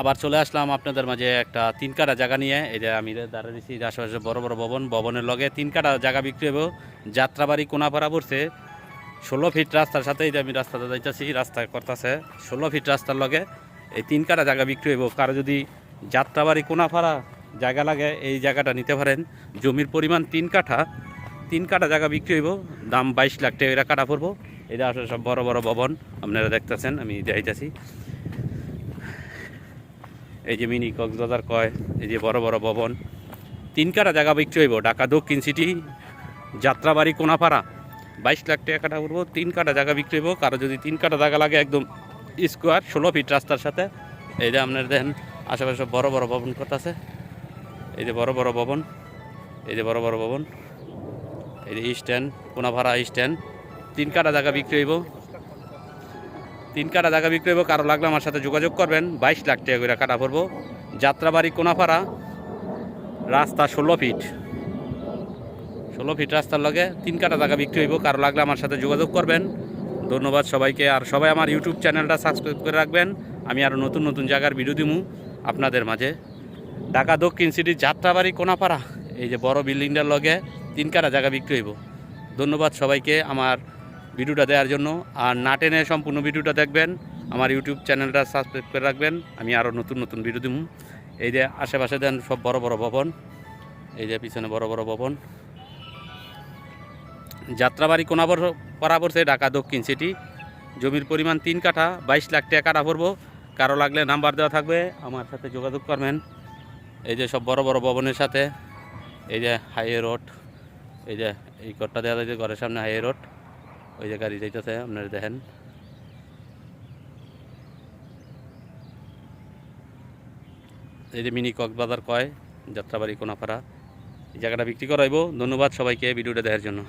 আবার চলে আসলাম আপনাদের মাঝে একটা তিন কাটা জায়গা নিয়ে। এই যে আমি দাঁড়িয়ে দিচ্ছি আশেপাশে বড় বড় ভবন, ভবনের লগে তিন কাটা জায়গা বিক্রি হব যাত্রাবাড়ি কোনাপাড়া পড়ছে। ষোলো ফিট রাস্তার সাথে, এই যে আমি রাস্তাটা যাইতেছি, রাস্তা করতেছে। ষোলো ফিট রাস্তার লগে এই তিন কাটা জায়গা বিক্রি হইব। কারও যদি যাত্রাবাড়ি কোনাপাড়া জায়গা লাগে, এই জায়গাটা নিতে পারেন। জমির পরিমাণ তিন কাঠা। তিন কাটা জায়গা বিক্রি হইব। দাম বাইশ লাখ টাকা কাটা পড়ব। এটা আসলে সব বড় বড় ভবন, আপনারা দেখতেছেন, আমি যাইতেছি। এই যে মিনি কক্সবাজার কয়, এই যে বড় বড় ভবন। তিন কাটা জায়গা বিক্রি হইব, ঢাকা, দক্ষিণ সিটি, যাত্রাবাড়ি, কোনাপাড়া। বাইশ লাখ টাকা কাটা পড়ব তিন কাটা জায়গা বিক্রি হইব। কারও যদি তিন কাটা জায়গা লাগে একদম স্কোয়ার, ষোলো ফিট রাস্তার সাথে। এই যে আপনার দেখেন, আশেপাশে বড় বড় ভবন করতেছে। এই যে বড় বড় ভবন, এই যে বড় বড় ভবন। এই যে স্ট্যান্ড কোনাপাড়া স্ট্যান্ড তিন কাটা জায়গা বিক্রি হইব। তিন কাটা জায়গা বিক্রি হইব, কারও লাগলে আমার সাথে যোগাযোগ করবেন। বাইশ লাখ টাকা করে কাটা পড়ব যাত্রাবাড়ি কোনাপাড়া, রাস্তা ষোলো ফিট। ষোলো ফিট রাস্তার লগে তিন কাটা জায়গা বিক্রি হইব, কারও লাগলে আমার সাথে যোগাযোগ করবেন। ধন্যবাদ সবাইকে, আর সবাই আমার ইউটিউব চ্যানেলটা সাবস্ক্রাইব করে রাখবেন। আমি আরও নতুন নতুন জায়গার ভিডিও দিমু আপনাদের মাঝে। ঢাকা দক্ষিণ সিটির যাত্রাবাড়ি কোনাপাড়া, এই যে বড় বিল্ডিংটার লগে তিন কাটা জায়গা বিক্রি হইব। ধন্যবাদ সবাইকে, আমার ভিডিওটা দেওয়ার জন্য। আর না টেনে সম্পূর্ণ ভিডিওটা দেখবেন। আমার ইউটিউব চ্যানেলটা সাবস্ক্রাইব করে রাখবেন। আমি আরও নতুন নতুন ভিডিও দিব এই যে আশেপাশে দেন সব বড় বড় ভবন। এই যে পিছনে বড় বড় ভবন। যাত্রাবাড়ি কোনাবর পাড়া পড়ছে ঢাকা দক্ষিণ সিটি জমির পরিমাণ তিন কাঠা, বাইশ লাখ টাকা কাটা পড়ব কারও লাগলে নাম্বার দেওয়া থাকবে। আমার সাথে যোগাযোগ করবেন। এই যে সব বড় বড় ভবনের সাথে। এই যে হাইওয়ে রোড এই যে এই ঘরটা দেওয়া যাচ্ছে ঘরের সামনে হাইওয়ে রোড ওই যে গাড়ি যাইতেছে, আপনারা দেখেন। এই যে মিনি কক্সবাজার কয়, যাত্রাবাড়ি কোনাপাড়া। এই জায়গাটা বিক্রি করাইব। ধন্যবাদ সবাইকে ভিডিওটা দেখার জন্য।